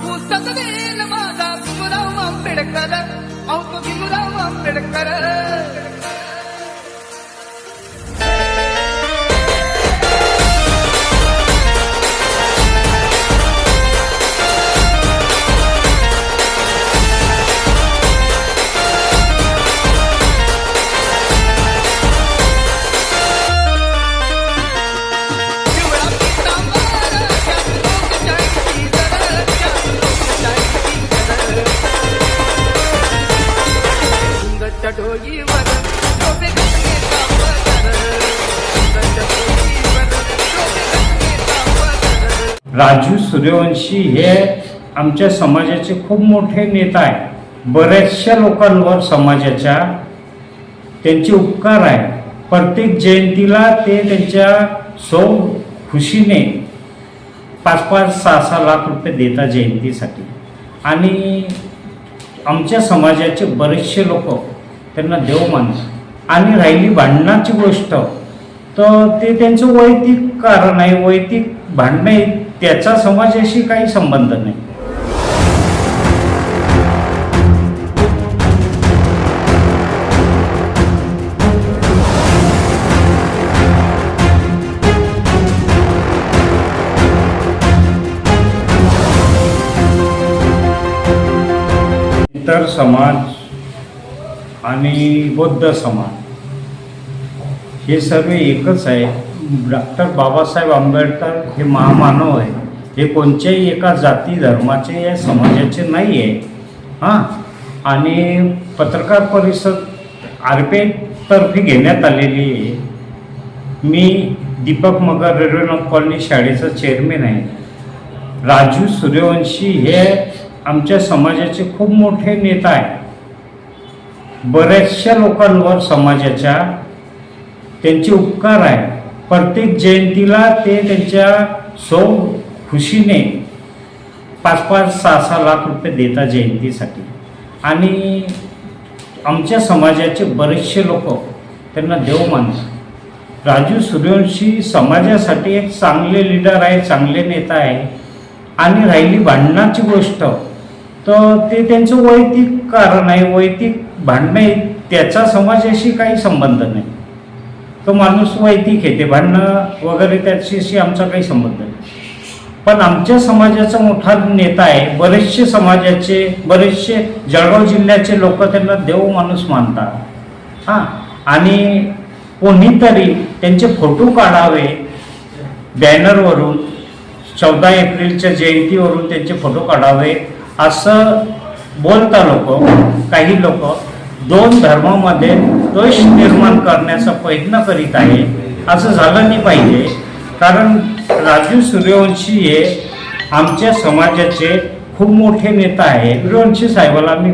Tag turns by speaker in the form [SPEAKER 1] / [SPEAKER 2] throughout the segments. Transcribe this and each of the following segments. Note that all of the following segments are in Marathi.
[SPEAKER 1] ಪುಸ್ತಕವೇ ನಮಾದ ಗುರುರಾಮ ಅಂಬೇಡ್ಕರ ಅವ್ಕ ಗುರುರಾಮ ಅಂಬೇಡ್ಕರ
[SPEAKER 2] राजू सूर्यवंशी हे आमच्या समाजाचे खूप मोठे नेता आहे बऱ्याचशा लोकांवर समाजाच्या त्यांचे उपकार आहे प्रत्येक जयंतीला ते त्यांच्या सौ खुशीने पाच पाच सहा सहा लाख रुपये देतात जयंतीसाठी. आणि आमच्या समाजाचे बरेचसे लोक त्यांना देव मानतात. आणि राहिली भांडणाची गोष्ट तर ते त्यांचं वैयक्तिक कारण आहे. वैयक्तिक भांडणं आहे त्याचा समाजाशी काही संबंध नाही. इतर समाज आणि बौद्ध समाज हे सर्व एकच आहे. डॉक्टर बाबासाहेब आंबेडकर हे महामानव आहे. हे कोणत्याही एका जाती धर्माचे या समाजाचे नाही आहे हां? आणि पत्रकार परिषद आर पी आयतर्फे घेण्यात आलेली आहे. मी दीपक मगर रेल्वे कॉलनी शाळेचा चेअरमॅन आहे. राजू सूर्यवंशी हे आमच्या समाजाचे खूप मोठे नेता आहे. बऱ्याचशा लोकांवर समाजाच्या त्यांचे उपकार आहे. प्रत्येक जयंतीला ते त्यांच्या सौ खुशीने पाच पाच सहा सहा लाख रुपये देतात जयंतीसाठी. आणि आमच्या समाजाचे बरेचसे लोक त्यांना देव मानतात. राजू सूर्यवंशी समाजासाठी एक चांगले लीडर आहे चांगले नेता आहे. आणि राहिली भांडणाची गोष्ट तर ते त्यांचं वैयक्तिक कारण आहे वैयक्तिक भांडणं आहे. त्याचा समाजाशी काही संबंध नाही. तो माणूस वैदिक आहे ते भांडणं वगैरे त्याच्याशी आमचा काही संबंध नाही. पण आमच्या समाजाचा मोठा नेता आहे बरेचसे समाजाचे बरेचसे जळगाव जिल्ह्याचे लोक त्यांना देव माणूस मानतात. हां आणि कोणीतरी त्यांचे फोटो काढावे बॅनरवरून चौदा एप्रिलच्या जयंतीवरून त्यांचे फोटो काढावे असं बोलता लोक काही लोक दोन धर्मामध्ये द्वेष निर्माण करण्याचा प्रयत्न करीत आहे. असं झालं नाही पाहिजे. कारण राजू सूर्यवंशी हे आमच्या समाजाचे खूप मोठे नेता आहे. सूर्यवंशी साहेबाला आम्ही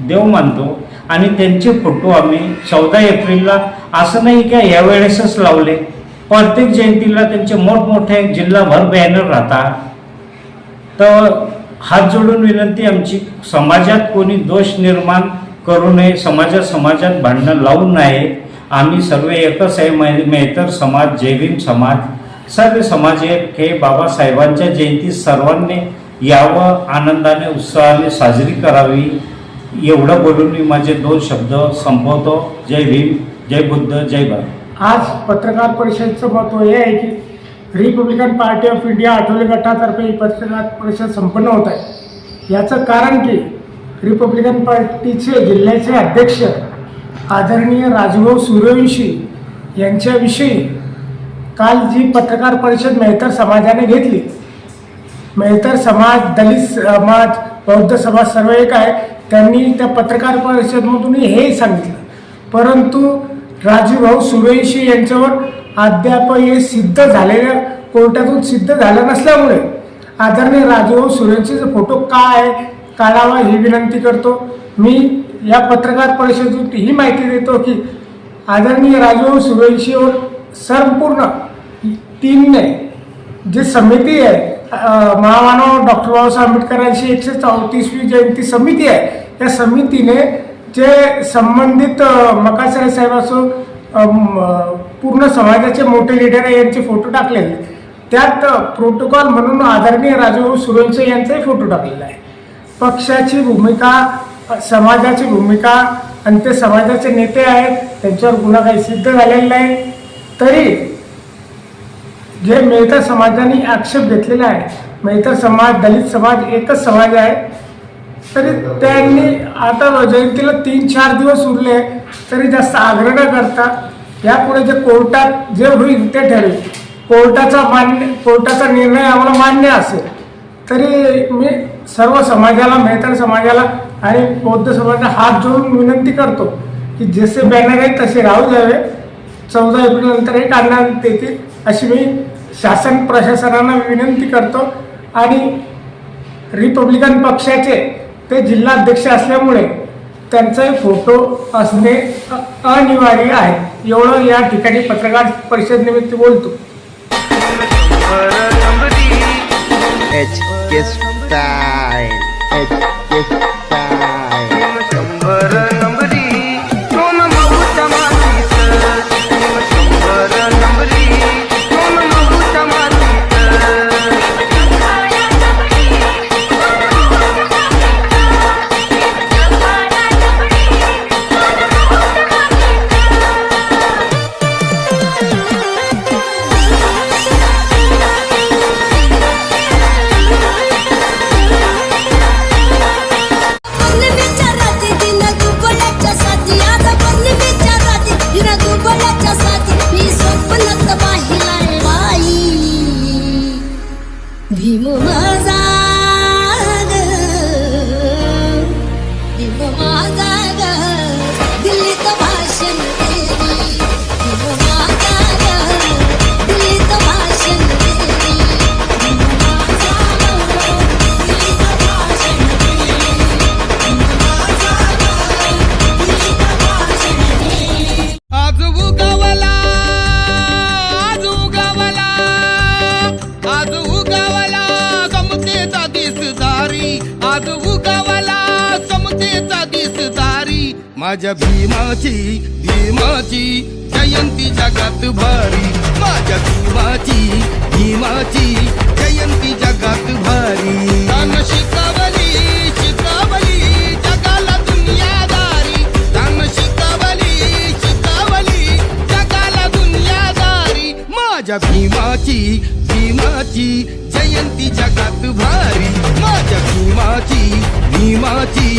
[SPEAKER 2] देव मानतो. आणि त्यांचे फोटो आम्ही चौदा एप्रिलला असं नाही का यावेळेसच लावले. प्रत्येक जयंतीला त्यांचे मोठमोठे जिल्हाभर बॅनर राहतात. तर हात जोडून विनंती आमची समाजात कोणी दोष निर्माण करू नये समाजा समाजात भांडणं लावू नये. आम्ही सर्व एकच आहे मै मेहतर समाज जयभीम समाज. सर्व समाज एक हे बाबासाहेबांच्या जयंती सर्वांनी यावं आनंदाने उत्साहाने साजरी करावी. एवढं बोलून मी माझे दोन शब्द संपवतो. जय भीम जय बुद्ध जय भारत.
[SPEAKER 3] आज पत्रकार परिषदेचं महत्त्व हे आहे की Republican party of India Athawale गटातर्फे ही पत्रकार परिषद संपन्न होत आहे. याचं कारण की रिपब्लिकन पार्टीचे जिल्ह्याचे अध्यक्ष आदरणीय राजभाऊ सूर्यवंशी यांच्याविषयी काल जी पत्रकार परिषद मेहतर समाजाने घेतली. मेहतर समाज दलित समाज बौद्ध समाज सर्व एक आहे. त्यांनी त्या पत्रकार परिषदमधून हे सांगितलं. परंतु राजूभाऊ सुरेशी यांच्यावर अद्याप हे सिद्ध झालेल्या कोर्टातून सिद्ध झालं नसल्यामुळे आदरणीय राजूभाऊ सूर्यवंशीचा फोटो काय आहे? काढावा ही विनंती करतो. मी या पत्रकार परिषदेतून ही माहिती देतो की आदरणीय राजभाऊ सूर्यवंशीवर संपूर्ण टीमने जी समिती आहे महामानव डॉक्टर बाबासाहेब आंबेडकरांची एकशे चौतीसवी जयंती समिती आहे. या समितीने जे संबंधित अ, मकासरे साहेब असो पूर्ण समाजाचे मोठे लिडर आहे यांचे फोटो टाकलेले त्यात प्रोटोकॉल म्हणून आदरणीय राजभाऊ सुरवंशे यांचाही फोटो टाकलेला आहे. पक्षाची भूमिका समाजाची भूमिका आणि ते समाजाचे नेते आहेत त्यांच्यावर गुन्हा काही सिद्ध झालेला नाही. तरी जे मेहता समाजाने आक्षेप घेतलेला आहे मेहता समाज दलित समाज एकच समाज आहे. तरी त्यांनी आता जयंतीला तीन चार दिवस उरले तरी जास्त आग्रह न करता यापुढे जे कोर्टात जे होईल ते ठरेल. कोर्टाचा मान्य कोर्टाचा निर्णय आम्हाला मान्य असेल. तरी मी सर्व समाजाला मेहतर समाजाला आणि बौद्ध समाजाला हात जोडून विनंती करतो की जसे बॅनर आहे तसे राहू द्यावे. चौदा एप्रिल नंतर हे काढण्यात येतील अशी मी शासन प्रशासनाला विनंती करतो. आणि रिपब्लिकन पक्षाचे ते जिल्हाध्यक्ष असल्यामुळे त्यांचे फोटो असणे अनिवार्य आहे. एवढं या ठिकाणी पत्रकार परिषद निमित्त बोलतो.
[SPEAKER 4] biggest fan. भीम माझा
[SPEAKER 1] माझ्या भीमाची भीमाची जयंती जगात भारी. माझ्या भीमाची भीमाची जयंती जगात भारी. तान शिकवली शिकवली जगाला दुनियादारी. तान शिकवली शिकवली जगाला दुनियादारी. माझ्या भीमाची भीमाची जयंती जगात भारी. माझ्या भीमाची भीमाची